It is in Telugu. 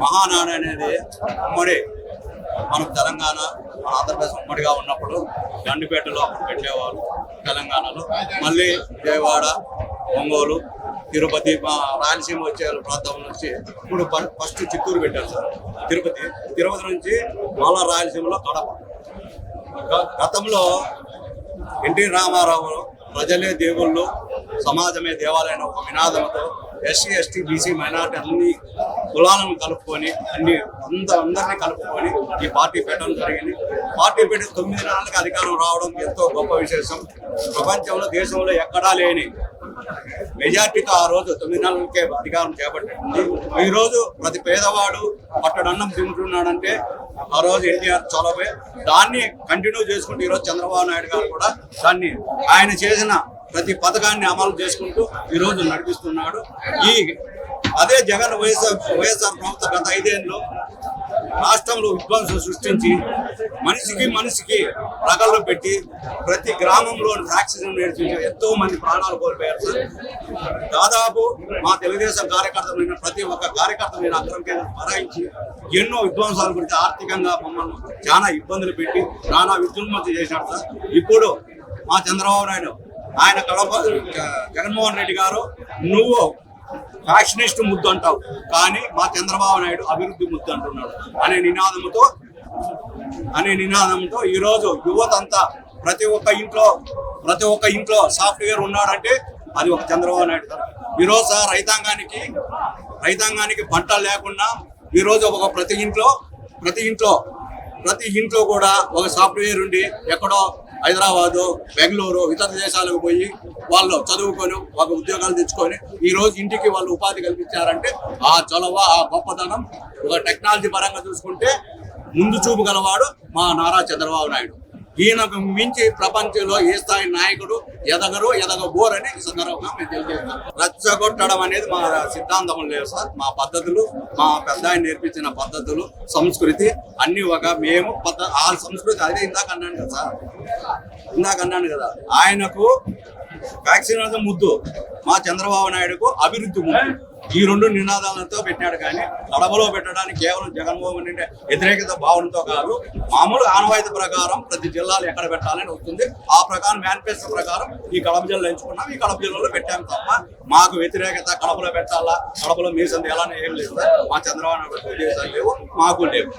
మహానాడు అనేది ఉమ్మడి మనం తెలంగాణ మన ఆంధ్రప్రదేశ్ ఉమ్మడిగా ఉన్నప్పుడు గండిపేటలో అప్పుడు పెట్టేవారు తెలంగాణలో. మళ్ళీ విజయవాడ ఒంగోలు తిరుపతి మా రాయలసీమ వచ్చే ప్రాంతం నుంచి ఇప్పుడు ఫస్ట్ చిత్తూరు పెట్టారు సార్. తిరుపతి తిరుపతి నుంచి మళ్ళా రాయలసీమలో కడప. గతంలో ఎన్టీ రామారావు ప్రజలే దేవుళ్ళు సమాజమే దేవాలయం ఒక నినాదంతో ఎస్సీ ఎస్టీ బీసీ మైనార్టీ అన్ని కులాలను కలుపుకొని అన్ని అంద అందరినీ కలుపుకొని ఈ పార్టీ పెట్టడం జరిగింది. పార్టీ పెట్టి తొమ్మిది నెలలకు అధికారం రావడం ఎంతో గొప్ప విశేషం. ప్రపంచంలో దేశంలో ఎక్కడా లేని మెజార్టీతో ఆ రోజు తొమ్మిది నెలలకే అధికారం చేపట్టింది. ఈ రోజు ప్రతి పేదవాడు పట్టడన్నం తింటున్నాడంటే ఆ రోజు ఎన్టీఆర్ చొలవే దాన్ని కంటిన్యూ చేసుకుంటూ ఈరోజు చంద్రబాబు నాయుడు గారు కూడా దాన్ని ఆయన చేసిన ప్రతి పథకాన్ని అమలు చేసుకుంటూ ఈ రోజు నడిపిస్తున్నాడు. ఈ అదే జగన్ వైఎస్ఆర్ వైఎస్ఆర్ ప్రభుత్వ గత ఐదేళ్ళు రాష్ట్రంలో విధ్వంసం సృష్టించి మనిషికి మనిషికి రగళ్ళు పెట్టి ప్రతి గ్రామంలో ఆక్సిజన్ నేర్చుకుంటే ఎంతో మంది ప్రాణాలు కోల్పోయారు సార్. దాదాపు మా తెలుగుదేశం కార్యకర్తలైన ప్రతి ఒక్క కార్యకర్త మీద అక్రమ కేంద్రం మరాయించి ఎన్నో విధ్వంసాల గురించి ఆర్థికంగా మమ్మల్ని చాలా ఇబ్బందులు పెట్టి నానా విజృంభణ చేశాడు సార్. ఇప్పుడు మా చంద్రబాబు నాయుడు ఆయన కడప జగన్మోహన్ రెడ్డి గారు నువ్వు ఫ్యాక్షనిస్ట్ ముద్దు అంటావు కానీ మా చంద్రబాబు నాయుడు అభివృద్ధి ముద్దు అంటున్నాడు అనే నినాదంతో అనే నినాదంతో ఈరోజు యువత అంతా ప్రతి ఒక్క ఇంట్లో ప్రతి ఒక్క ఇంట్లో సాఫ్ట్వేర్ ఉన్నాడంటే అది ఒక చంద్రబాబు నాయుడు గారు. ఈరోజు సార్ రైతాంగానికి రైతాంగానికి పంటలు లేకుండా ఈరోజు ఒక ప్రతి ఇంట్లో ప్రతి ఇంట్లో ప్రతి ఇంట్లో కూడా ఒక సాఫ్ట్వేర్ ఉండి ఎక్కడో హైదరాబాదు బెంగళూరు ఇతర దేశాలకు పోయి వాళ్ళు చదువుకొని ఒక ఉద్యోగాలు తెచ్చుకొని ఈ రోజు ఇంటికి వాళ్ళు ఉపాధి కల్పించారంటే ఆ చొలవ ఆ గొప్పతనం ఒక టెక్నాలజీ పరంగా చూసుకుంటే ముందు చూపు గలవాడు మా నారా చంద్రబాబు నాయుడు. ఈయనకు మించి ప్రపంచంలో ఏ స్థాయి నాయకుడు ఎదగరు ఎదగబోరని ఈ సందర్భంగా మేము తెలియజేస్తాం రచ్చగొట్టడం అనేది మా సిద్ధాంతం లేదు సార్. మా పద్ధతులు మా పెద్ద నేర్పించిన పద్ధతులు సంస్కృతి అన్ని ఒక మేము పద్ధ ఆ సంస్కృతి అదే ఇందాక అన్నాను కదా సార్. ఇందాక అన్నాను కదా. ఆయనకు వ్యాక్సిన్ ముద్దు మా చంద్రబాబు నాయుడుకు అభివృద్ధి ముద్దు. ఈ రెండు నినాదాలతో పెట్టాడు కానీ కడపలో పెట్టడానికి కేవలం జగన్మోహన్ రెడ్డి వ్యతిరేకత భావనతో కాదు మామూలు ఆనవాయితీ ప్రకారం ప్రతి జిల్లాలో ఎక్కడ పెట్టాలని వస్తుంది. ఆ ప్రకారం మేనిఫెస్టో ప్రకారం ఈ కడప జిల్లా ఎంచుకున్నాం. ఈ కడప జిల్లాలో పెట్టాము తప్ప మాకు వ్యతిరేకత కడపలో పెట్టాలా? కడపలో మీ సంది ఎలా ఏం లేదు. మా చంద్రబాబు నాయుడు లేవు మాకు లేవు.